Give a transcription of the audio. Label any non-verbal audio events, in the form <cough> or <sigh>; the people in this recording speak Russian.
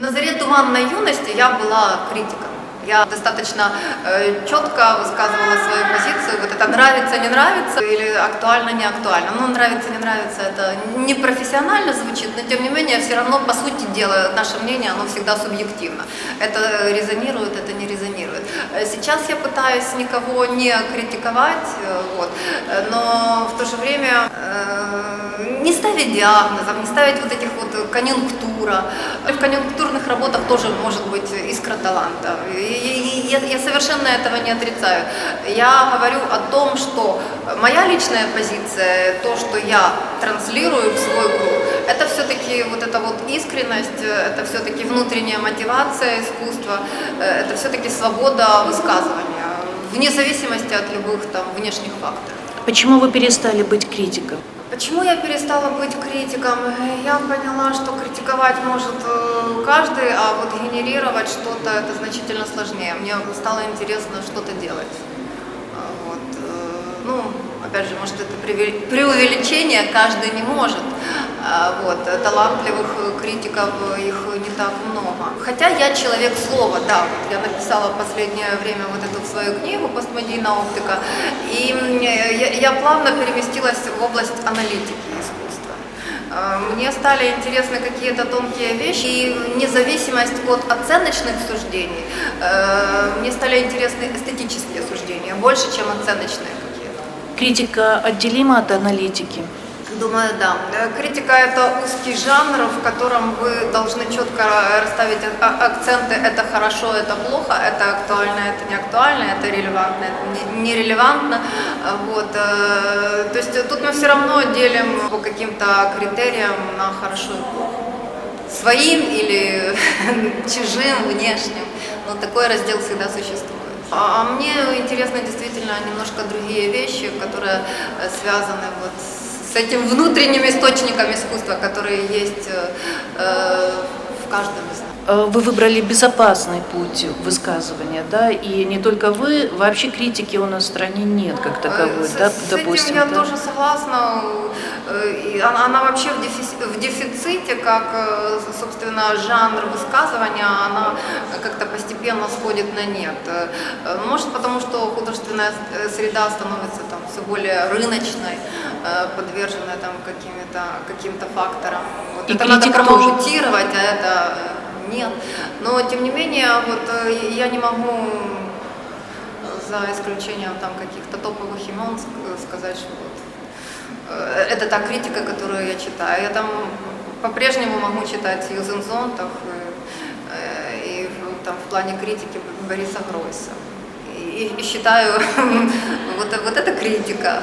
На заре туманной юности я была критиком. Я достаточно э, четко высказывала свою позицию. Вот это нравится, не нравится, или актуально, не актуально. Ну, нравится, не нравится, это не профессионально звучит, но тем не менее, все равно, по сути дела, наше мнение, оно всегда субъективно. Это резонирует, это не резонирует. Э, Сейчас я пытаюсь никого не критиковать, э, вот, э, но в то же время э, не ставить диагнозов, не ставить вот этих вот конъюнктура. В конъюнктурных работах тоже может быть искра таланта. И- я, я совершенно этого не отрицаю. Я говорю о том, что моя личная позиция, то, что я транслирую в свой круг, это все-таки вот эта вот искренность, это все-таки внутренняя мотивация искусства, э, это все-таки свобода высказывания, вне зависимости от любых там внешних факторов. Почему вы перестали быть критиком? Почему я перестала быть критиком? Я поняла, что критиковать может э, каждый, а вот генерировать что-то это значительно сложнее. Мне стало интересно что-то делать. А, Вот. э, Ну, опять же, может, это преувеличение, каждый не может. А, Вот. э, Талантливых э, критиков э, их не так много. Хотя я человек слова, да. Вот Я написала в последнее время вот эту свою книгу «Постмодийная оптика». И я, я плавно переместилась в область аналитики искусства. Мне стали интересны какие-то тонкие вещи, и вне зависимость от оценочных суждений, мне стали интересны эстетические суждения, больше, чем оценочные какие-то. Критика отделима от аналитики. Думаю, да. Э, Критика – это узкий жанр, в котором вы должны четко расставить а- акценты «это хорошо, это плохо», «это актуально, это не актуально», «это релевантно, это не- нерелевантно». Э, Вот. э, То есть тут мы все равно делим по каким-то критериям на хорошо и плохо. Своим или <laughs> чужим, внешним. Но такой раздел всегда существует. А а мне интересны действительно немножко другие вещи, которые связаны вот с этим внутренним источником искусства, которые есть э, э, в каждом из нас. Э, Вы выбрали безопасный путь высказывания, да, и не только вы, вообще критики у нас в стране нет как таковой, С, да, с допустим. этим я да. тоже согласна. Э, Она, она вообще в, дефис- в дефиците, как, э, собственно, жанр высказывания, она как-то постепенно сходит на нет. Э, Может, потому что художественная э, среда становится там все более рыночной, э, подверженной там каким-то каким факторам. Вот И это надо промоутировать, а это э, нет. Но, тем не менее, вот э, я не могу за исключением там каких-то топовых имен ск- сказать, что вот э, это та критика, которую я читаю. Я там по-прежнему могу читать Сьюзен Зонтах и, э, и там в плане критики Бориса Гройса. И, и считаю, <laughs> вот, вот это критика.